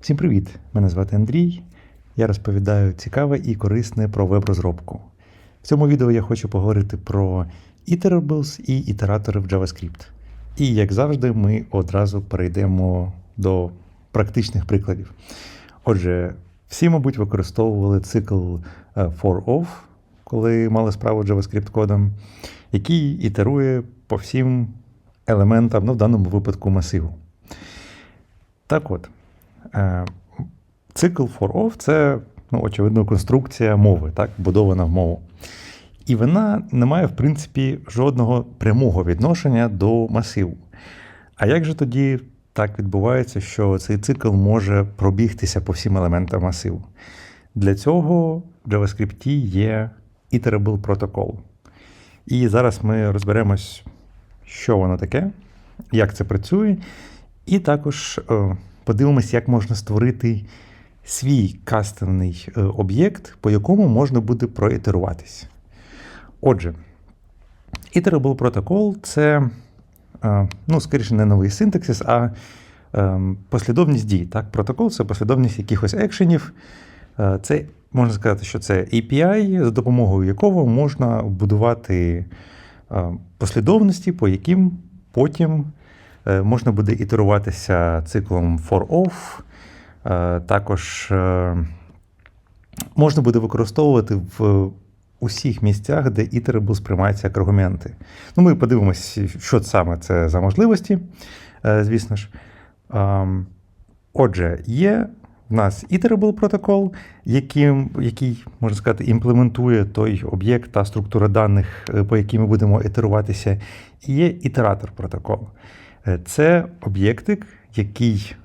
Всім привіт! Мене звати Андрій. Я розповідаю цікаве і корисне про веб-розробку. В цьому відео я хочу поговорити про iterables і ітератори в JavaScript. І, як завжди, ми одразу перейдемо до практичних прикладів. Отже, всі, мабуть, використовували цикл е, for of, коли мали справу з JavaScript кодом, який ітерує по всім елементам, ну, в даному випадку масиву. Так от, цикл for of це, ну, очевидно, конструкція мови, так, будована в мову. І вона не має, в принципі, жодного прямого відношення до масиву. А як же тоді так відбувається, що цей цикл може пробігтися по всім елементам масиву? Для цього в JavaScript є Iterable Protocol. І зараз ми розберемось, що воно таке, як це працює, і також е, подивимось, як можна створити свій кастомний е, об'єкт, по якому можна буде проітеруватись. Отже, Iterable Protocol це, е, ну, скоріше, не новий синтаксис, а е, послідовність дій. Так? Протокол це послідовність якихось екшенів. Це можна сказати, що це API, за допомогою якого можна будувати послідовності, по яким потім можна буде ітеруватися циклом for of. Е, Також е, можна буде використовувати в усіх місцях, де iterable сприймається як аргументи. Ну, Ми подивимося, що саме це за можливості, е, звісно ж. Ем, Отже, є в нас iterable протокол, яким, який, можна сказати, імплементує той об'єкт та структура даних, е, по якій ми будемо ітеруватися, і є ітератор протокол. Е, Це об'єктик, який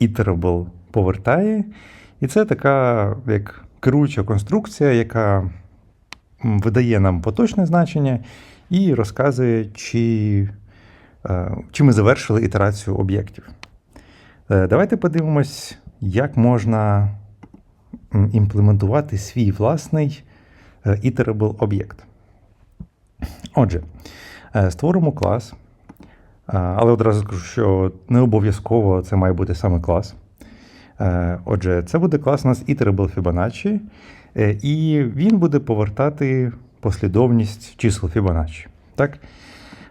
iterable повертає, і це така як керуюча конструкція, яка видає нам поточне значення і розказує, чи, е, чи ми завершили ітерацію об'єктів. Е, Давайте подивимось, як можна імплементувати свій власний iterable об'єкт. Отже, створимо клас, але одразу скажу, що не обов'язково це має бути саме клас. Е, Отже, це буде клас у нас iterable Fibonacci, е, і він буде повертати послідовність чисел Fibonacci. Так?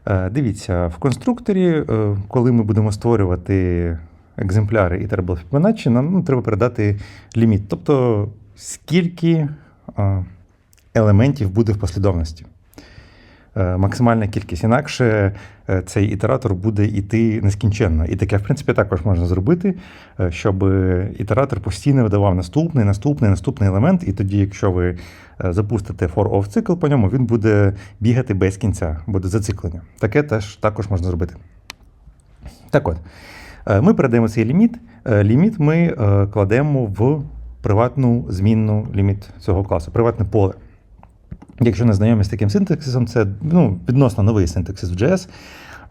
Е, Дивіться, в конструкторі, коли ми будемо створювати екземпляри iterable Fibonacci, нам ну, треба передати ліміт, тобто скільки елементів буде в послідовності. Е, Максимальна кількість. Інакше е, цей ітератор буде йти нескінченно. І таке, в принципі, також можна зробити, е, щоб ітератор постійно видавав наступний, наступний, наступний елемент, і тоді, якщо ви запустите for of цикл по ньому, він буде бігати без кінця, буде зациклення. Таке теж також можна зробити. Так от, ми передаємо цей ліміт. Ліміт ми кладемо в приватну змінну ліміт цього класу, приватне поле. Якщо не знайомі з таким синтаксисом, це ну, відносно новий синтаксис в JS.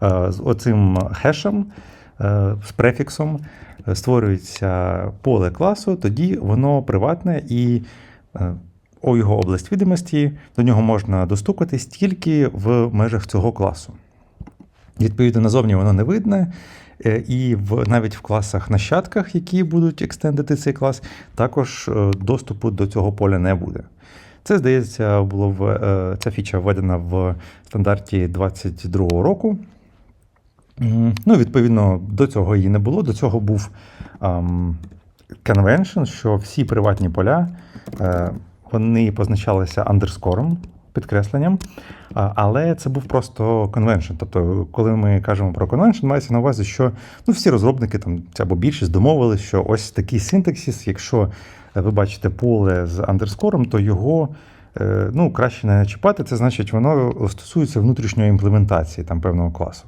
Е, З оцим хешем, е, з префіксом е, створюється поле класу, тоді воно приватне і у його область відомості до нього можна достукатись тільки в межах цього класу. Відповідно, назовні воно не видне. І в, навіть в класах нащадках, які будуть екстендити цей клас, також доступу до цього поля не буде. Це, здається, було в, е, ця фіча введена в стандарті 22 року. Ну, відповідно, до цього її не було. До цього був ем, convention, що всі приватні поля е, вони позначалися андерскором, підкресленням. Але це був просто convention. Тобто, коли ми кажемо про convention, мається на увазі, що ну, всі розробники там або більшість домовились, що ось такий синтаксис, якщо ви бачите поле з андерскором, то його е, ну, краще не чіпати. Це значить, воно стосується внутрішньої імплементації там певного класу.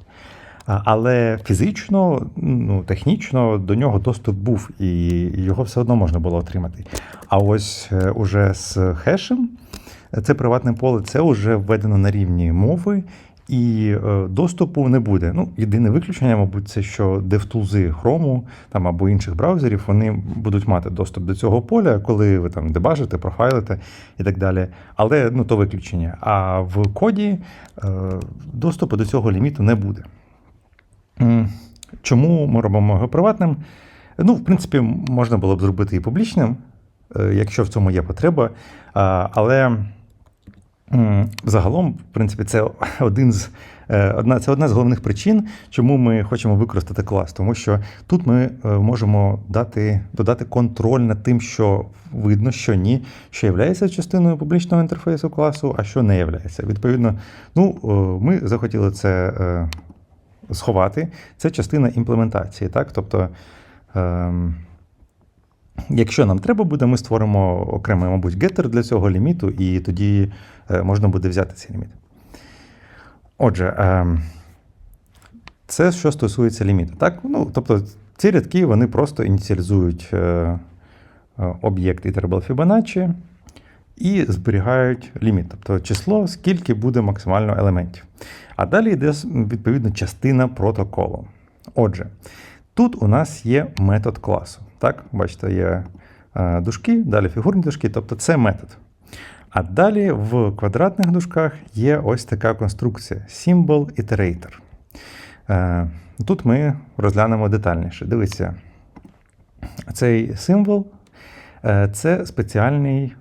Але фізично, ну, технічно до нього доступ був, і його все одно можна було отримати. А ось е, уже з хешем, е, це приватне поле, це вже введено на рівні мови, і е, доступу не буде. Ну, єдине виключення, мабуть, це що DevTools Chrome там, або інших браузерів вони будуть мати доступ до цього поля, коли ви там дебажите, профайлите і так далі. Але ну, то виключення. А в коді е, доступу до цього ліміту не буде. Чому ми робимо його приватним? Ну, в принципі, можна було б зробити і публічним, е, якщо в цьому є потреба. Але загалом, в принципі, це один з, е, одна, це одна з головних причин, чому ми хочемо використати клас. Тому що тут ми е, можемо дати, додати контроль над тим, що видно, що ні, що є частиною публічного інтерфейсу класу, а що не є. Відповідно, ну, е, ми захотіли це сховати. Це частина імплементації. Так? Тобто, ем, якщо нам треба буде, ми створимо окремий, мабуть, геттер для цього ліміту, і тоді е, можна буде взяти цей ліміт. Отже, ем, це що стосується ліміту. Так? Ну, тобто, ці рядки вони просто ініціалізують е, е, об'єкт iterable Fibonacci і зберігають ліміт, тобто число, скільки буде максимально елементів. А далі йде відповідно частина протоколу. Отже, тут у нас є метод класу. Так, бачите, є е, дужки, далі фігурні дужки, тобто це метод. А далі в квадратних дужках є ось така конструкція Symbol Iterator. Е, Тут ми розглянемо детальніше. Дивіться, цей символ е, це спеціальний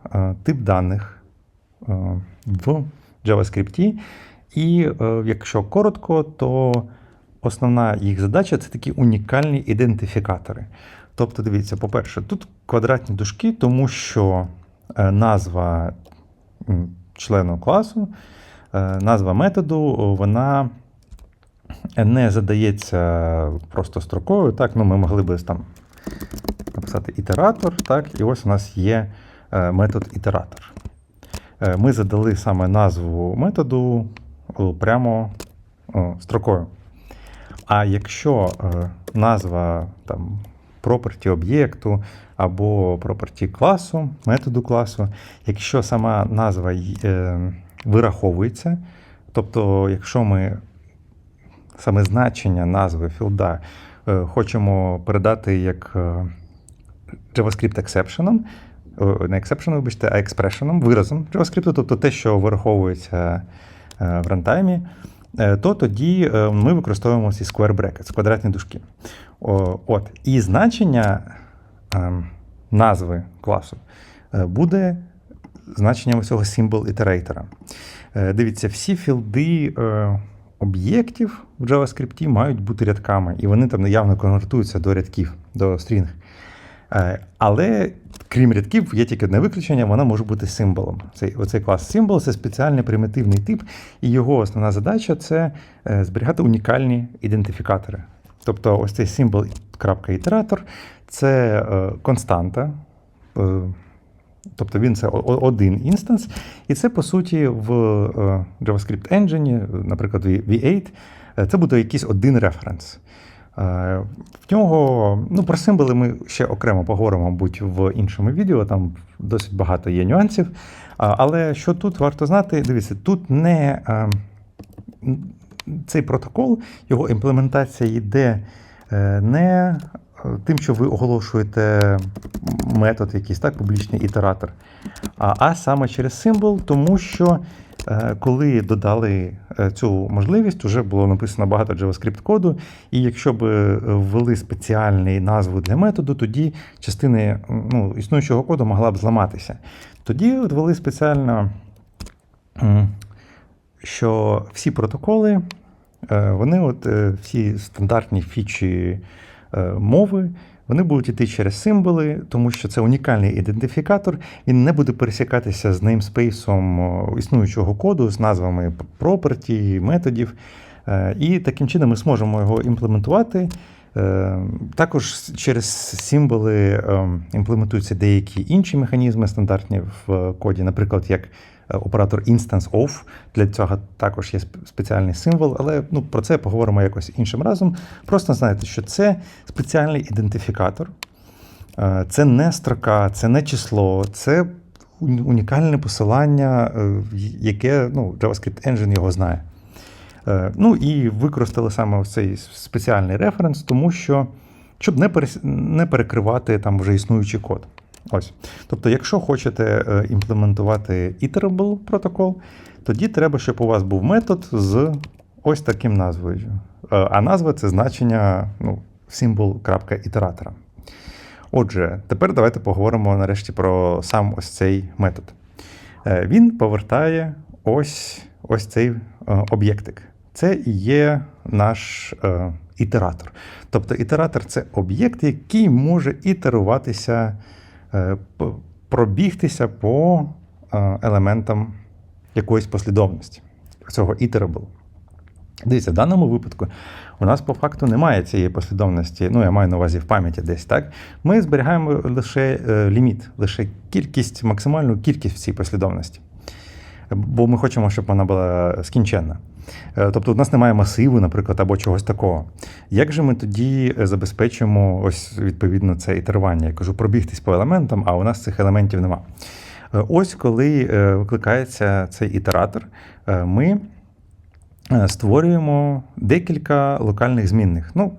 тип даних в JavaScript. І якщо коротко, то основна їх задача це такі унікальні ідентифікатори. Тобто, дивіться, по-перше, тут квадратні дужки, тому що е, назва члену класу, е, назва методу, вона не задається просто строкою. Так, ну, Ми могли би там написати ітератор, так, і ось у нас є е, метод ітератор. Е, Ми задали саме назву методу прямо строкою. А якщо е, назва там, property об'єкту або property класу, методу класу, якщо сама назва е, вираховується, тобто, якщо ми саме значення назви філда е, хочемо передати як е, JavaScript exception, не exception, вибачте, а expression, виразом JavaScript, тобто те, що вираховується в рантаймі, то тоді е, ми використовуємо ці square brackets, квадратні дужки. От. І значення е, назви класу е, буде значенням цього symbol ітерейтора. Е, Дивіться, всі філди е, об'єктів в JavaScript мають бути рядками, і вони там явно конвертуються до рядків, до стрінг. Е, Але крім рядків, є тільки одне виключення, вона може бути символом. Цей, оцей клас символ це спеціальний примітивний тип, і його основна задача це е, зберігати унікальні ідентифікатори. Тобто, ось цей символ ітератор це е, константа. Тобто він це один інстанс, і це по суті в JavaScript Engine, наприклад, V- V8, е, це буде якийсь один референс. Е, В нього, ну про символи ми ще окремо поговоримо, мабуть, в іншому відео, там досить багато є нюансів. Але що тут варто знати, дивіться, тут не е, цей протокол, його імплементація йде е, не тим, що ви оголошуєте метод, якийсь так, публічний ітератор, а, саме через символ, тому що коли додали е, цю можливість, вже було написано багато JavaScript коду, і якщо б е, ввели спеціальну назву для методу, тоді частини ну, існуючого коду могла б зламатися. Тоді ввели спеціально, що всі протоколи, е, вони от е, всі стандартні фічі е, мови, вони будуть йти через символи, тому що це унікальний ідентифікатор. Він не буде пересікатися з неймспейсом існуючого коду, з назвами property, методів. Е, І таким чином ми зможемо його імплементувати. Е, Також через символи е, імплементуються деякі інші механізми стандартні в коді, наприклад, як оператор instance of. Для цього також є спеціальний символ, але ну, про це поговоримо якось іншим разом. Просто знайте, що це спеціальний ідентифікатор. Е, Це не строка, це не число, це унікальне посилання, е, яке ну, JavaScript Engine його знає. Е, Ну і використали саме цей спеціальний референс, тому що щоб не перекривати там вже існуючий код. Ось. Тобто, якщо хочете е, імплементувати iterable протокол, тоді треба, щоб у вас був метод з ось таким назвою. Е, А назва це значення ну, символ ітератора. Отже, тепер давайте поговоримо нарешті про сам ось цей метод. Е, Він повертає ось, ось цей об'єктик. Це є наш ітератор. Тобто ітератор це об'єкт, який може ітеруватися, пробігтися по е, елементам якоїсь послідовності цього iterable. Дивіться, в даному випадку у нас по факту немає цієї послідовності, ну я маю на увазі в пам'яті десь, так? Ми зберігаємо лише е, ліміт, лише кількість, максимальну кількість в цій послідовності. Бо ми хочемо, щоб вона була скінченна. Е, Тобто у нас немає масиву, наприклад, або чогось такого. Як же ми тоді е, забезпечимо ось відповідно це ітерування? Я кажу, пробігтись по елементам, а у нас цих елементів нема. Е, Ось коли е, викликається цей ітератор, е, ми е, створюємо декілька локальних змінних. Ну,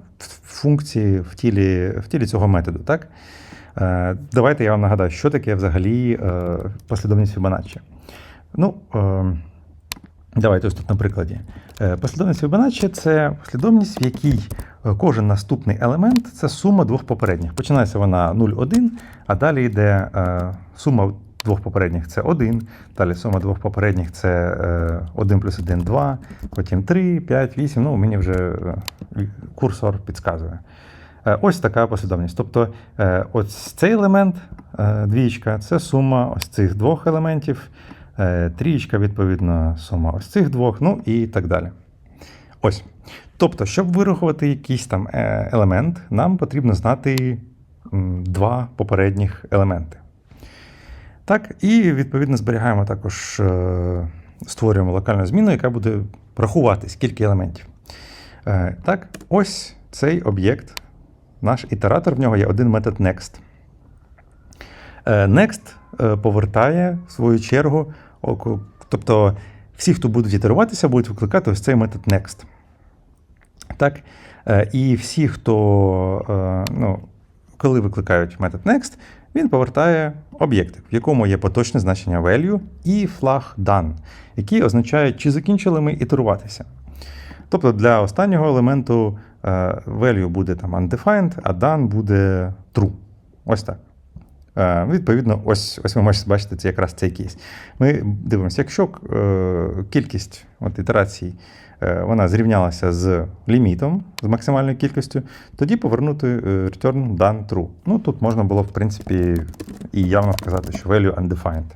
функції в тілі, в тілі цього методу. Так? Е, Давайте я вам нагадаю, що таке взагалі е, послідовність Фібоначчі. Ну, е, давайте ось тут на прикладі. Е, Послідовність Фібоначчі – це послідовність, в якій е, кожен наступний елемент це сума двох попередніх. Починається вона 0,1, а далі йде е, сума двох попередніх це 1, далі сума двох попередніх це е, 1 плюс 1 – 2, потім 3, 5, 8. Ну, мені вже курсор підказує. Ось така послідовність. Тобто, ось цей елемент, двічка, це сума ось цих двох елементів, трієчка, відповідно, сума ось цих двох, ну і так далі. Ось. Тобто, щоб вирахувати якийсь там е, елемент, нам потрібно знати два попередніх елементи. Так, і відповідно зберігаємо також, е, створюємо локальну зміну, яка буде рахувати, скільки елементів. Е, Так, ось цей об'єкт, наш ітератор, в нього є один метод next. Е, Next е, повертає в свою чергу, тобто всі, хто будуть ітеруватися, будуть викликати ось цей метод next. Так? Е, І всі, хто, ну, коли викликають метод next, він повертає об'єктик, в якому є поточне значення value і флаг done, які означають, чи закінчили ми ітеруватися. Тобто для останнього елементу value буде там undefined, а done буде true. Ось так. Е, Відповідно, ось, ось ви можете бачити це якраз цей кейс. Ми дивимося, якщо е, кількість от, ітерацій е, вона зрівнялася з лімітом, з максимальною кількістю, тоді повернути return done true. Ну, тут можна було, в принципі, і явно вказати, що value undefined.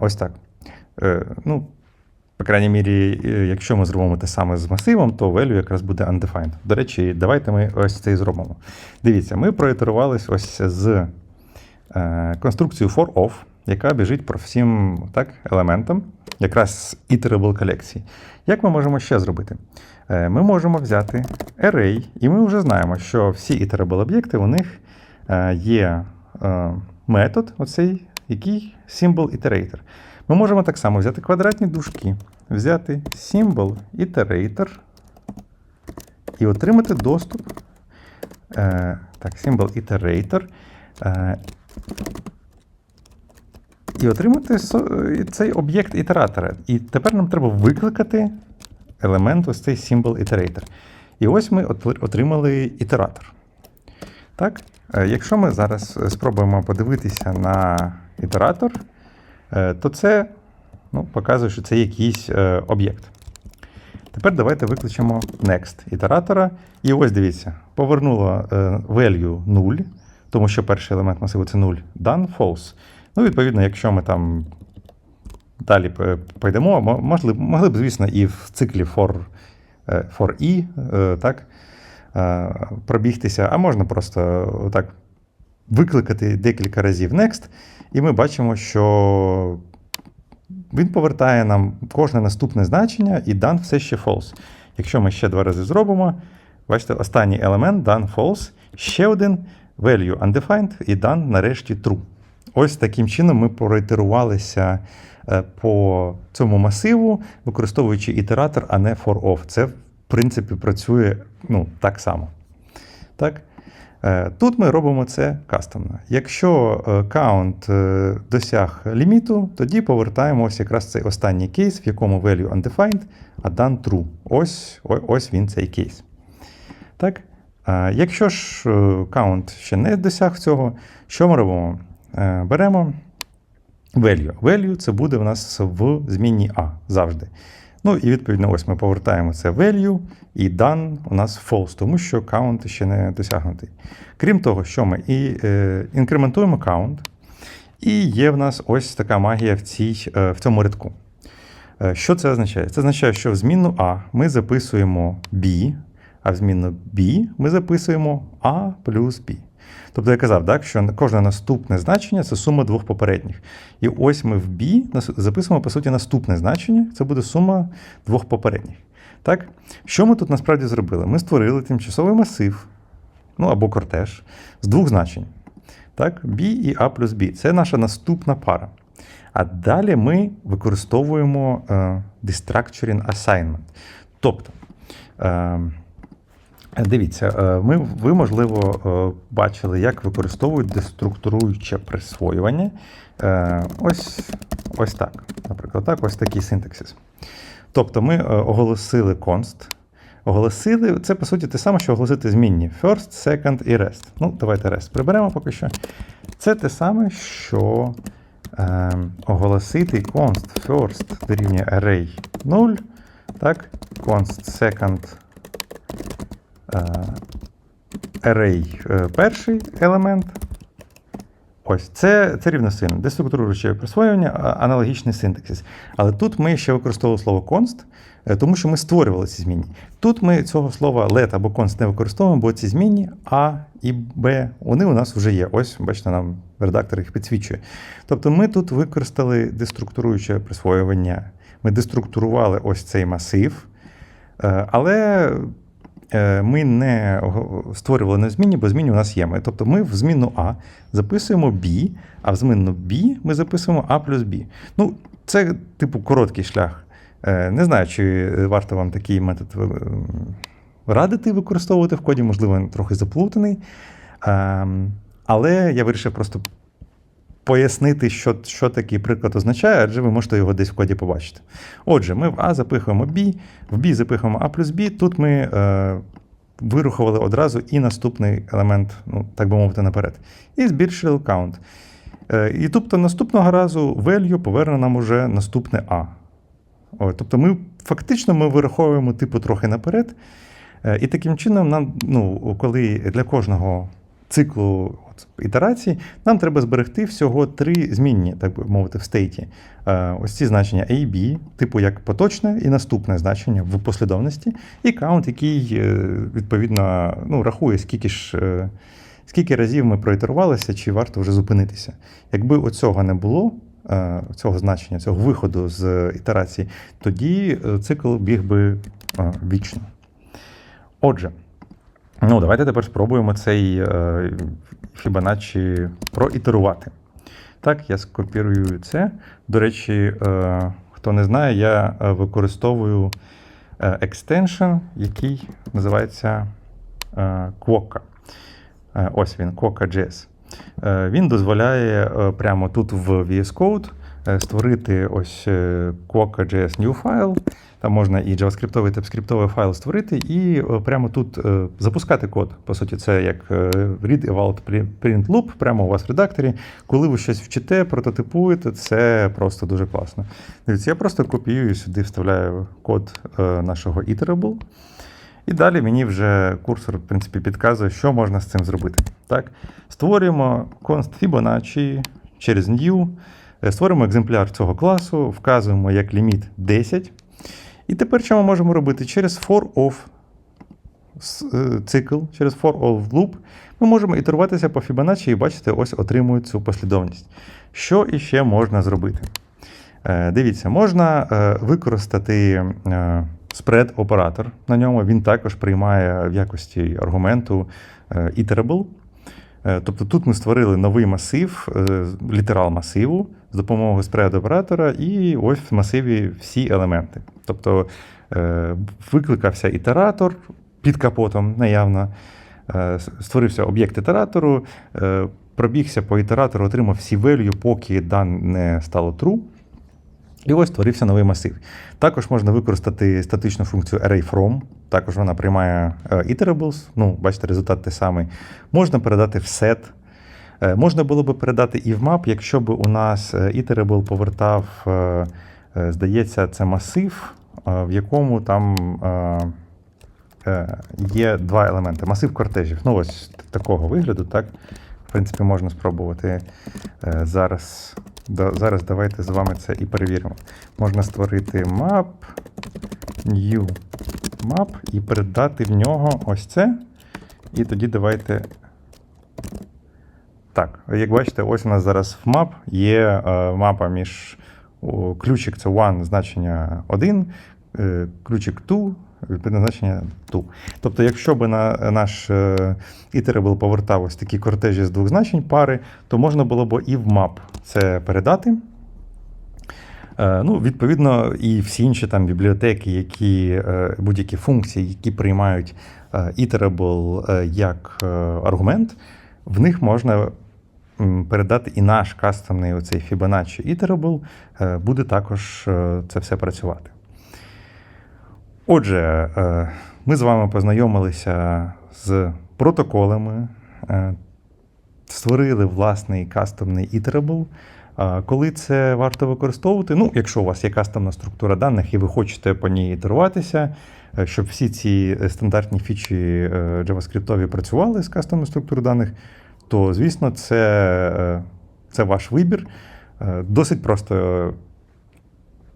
Ось так. Ну, по крайній мірі, якщо ми зробимо те саме з масивом, то value якраз буде undefined. До речі, давайте ми ось це і зробимо. Дивіться, ми проітерувались ось з е, конструкцією for of, яка біжить по всім так, елементам, якраз iterable колекції. Як ми можемо ще зробити? Е, Ми можемо взяти array, і ми вже знаємо, що всі iterable об'єкти у них е, є метод, оцей, який symbol iterator. Ми можемо так само взяти квадратні дужки, взяти symbol iterator і отримати доступ. Так, symbol iterator. І отримати цей об'єкт ітератора. І тепер нам треба викликати елемент ось цей symbol iterator. І ось ми отримали ітератор. Так? Е, Якщо ми зараз е, спробуємо подивитися на ітератор, е, то це ну, показує, що це якийсь об'єкт. Тепер давайте викличемо next ітератора. І ось дивіться, повернуло value 0, тому що перший елемент масиву це 0, done false. Ну, відповідно, якщо ми там далі п- пойдемо, могли, могли б, звісно, і в циклі for, е, for i, е, так, е, пробігтися, а можна просто так викликати декілька разів next, і ми бачимо, що він повертає нам кожне наступне значення, і done все ще false. Якщо ми ще два рази зробимо, бачите, останній елемент done false, ще один value undefined і done нарешті true. Ось таким чином ми проітерувалися е, по цьому масиву, використовуючи ітератор, а не for of. Це, в принципі, працює ну, так само. Так? Е, Тут ми робимо це кастомно. Якщо е, count досяг ліміту, тоді повертаємо ось якраз цей останній кейс, в якому value undefined, а done true. Ось, ось він цей кейс. Так? Якщо ж е, count ще не досяг цього, що ми робимо? Е, Беремо value. Value це буде у нас в змінній A завжди. Ну і відповідно, ось ми повертаємо це value, і done у нас false, тому що count ще не досягнутий. Крім того, що ми і е, інкрементуємо count, і є в нас ось така магія в, цій, е, в цьому рядку. Е, Що це означає? Це означає, що в змінну А ми записуємо B, а в змінну B ми записуємо A плюс B. Тобто я казав, так, що кожне наступне значення це сума двох попередніх. І ось ми в B записуємо, по суті, наступне значення, це буде сума двох попередніх. Так? Що ми тут насправді зробили? Ми створили тимчасовий масив, ну або кортеж, з двох значень. Так? B і A плюс B. Це наша наступна пара. А далі ми використовуємо е, destructuring assignment. Тобто, е, дивіться, е, ми, ви, можливо, е, бачили, як використовують деструктуруюче присвоювання. Е, ось, ось так. Наприклад, так, ось такий синтаксис. Тобто ми е, оголосили const. Оголосили, це по суті те саме, що оголосити змінні first, second і rest. Ну, давайте rest приберемо поки що. Це те саме, що е, оголосити const first дорівнює array 0, так, const second е, array е, перший елемент. Ось це, це рівносильно. Деструктуруюче присвоювання, аналогічний синтаксис. Але тут ми ще використовували слово const, е, тому що ми створювали ці змінні. Тут ми цього слова let або const не використовуємо, бо ці змінні А і Б, вони у нас вже є. Ось, бачите, нам редактор їх підсвічує. Тобто ми тут використали деструктуруюче присвоювання. Ми деструктурували ось цей масив, е, але е, ми не створювали на зміні, бо зміні у нас є. Тобто ми в змінну А записуємо B, а в змінну B ми записуємо А плюс B. Ну, це типу короткий шлях. Е, Не знаю, чи варто вам такий метод е, радити використовувати в коді, можливо, він трохи заплутаний. Ем, Але я вирішив просто пояснити, що, що такий приклад означає, адже ви можете його десь в коді побачити. Отже, ми в А запихуємо B, в B запихуємо А плюс B. Тут ми е, вирухували одразу і наступний елемент, ну, так би мовити, наперед. І збільшили count. Е, і тобто наступного разу value поверне нам уже наступне А. О, тобто ми фактично ми вираховуємо типу трохи наперед. Е, І таким чином, нам, ну, коли для кожного циклу от, ітерацій, нам треба зберегти всього три змінні, так би мовити, в стейті. Е, Ось ці значення A, B, типу як поточне і наступне значення в послідовності, і count, який е, відповідно ну, рахує, скільки ж. е, Скільки разів ми проітерувалися, чи варто вже зупинитися? Якби оцього не було, цього значення, цього виходу з ітерації, тоді цикл біг би вічно. Отже, ну давайте тепер спробуємо цей е, Fibonacci проітерувати. Так, я скопірую це. До речі, е, хто не знає, я е, використовую е, екстеншн, який називається е, Quokka. Е, Ось він, Quokka.js. Е, Він дозволяє е, прямо тут в VS Code е, створити ось е, Quokka.js new файл. Там можна і JavaScript, і TypeScript файл створити, і е, прямо тут е, запускати код. По суті, це як е, read eval print loop прямо у вас в редакторі. Коли ви щось вчите, прототипуєте, це просто дуже класно. Дивіться, я просто копіюю сюди, вставляю код е, нашого iterable. І далі мені вже курсор, в принципі, підказує, що можна з цим зробити. Так? Створюємо const Fibonacci через new, е, створимо екземпляр цього класу, вказуємо як ліміт 10. І тепер що ми можемо робити? Через for of е, цикл, через for of loop, ми можемо ітеруватися по Fibonacci і бачите, ось отримують цю послідовність. Що іще можна зробити? Е, Дивіться, можна е, використати е, spread-оператор на ньому. Він також приймає в якості аргументу е, iterable. Е, Тобто тут ми створили новий масив, е, літерал масиву з допомогою spread-оператора, і ось в масиві всі елементи. Тобто е, викликався ітератор під капотом наявно, створився об'єкт ітератору, пробігся по ітератору, отримав всі value, поки дан не стало true. І ось створився новий масив. Також можна використати статичну функцію array_from, також вона приймає е, iterables, ну, бачите, результат той самий. Можна передати в set. Е, Можна було би передати і в map, якщо б у нас е, iterable повертав, здається, це масив, в якому там є два елементи. Масив кортежів. Ну, ось такого вигляду, так? В принципі, можна спробувати е, зараз. Зараз давайте з вами це і перевіримо. Можна створити map, new map і передати в нього ось це. І тоді давайте. Так, як бачите, ось у нас зараз в map є е, мапа між ключик це one, значення 1, е, ключик 2, відповідне значення 2. Тобто, якщо б на наш е, iterable повертав ось такі кортежі з двох значень пари, то можна було б і в map це передати. Е, Ну, відповідно, і всі інші там бібліотеки, які е, будь-які функції, які приймають е, як аргумент, в них можна передати і наш кастомний оцей Fibonacci iterable, буде також це все працювати. Отже, е, ми з вами познайомилися з протоколами, е, створили власний кастомний iterable. Коли це варто використовувати? Ну, якщо у вас є кастомна структура даних і ви хочете по ній ітеруватися, е, щоб всі ці стандартні фічі JavaScript працювали з кастомною структурою даних, то, звісно, це, це ваш вибір. Досить просто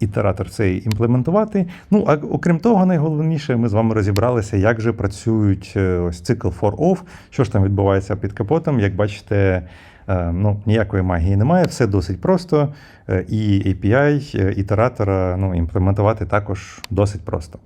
ітератор цей імплементувати. Ну, а окрім того, найголовніше, ми з вами розібралися, як же працюють е, ось цикл for off, що ж там відбувається під капотом. Як бачите, е, ну, ніякої магії немає, все досить просто. е, І API ітератора ну, імплементувати також досить просто.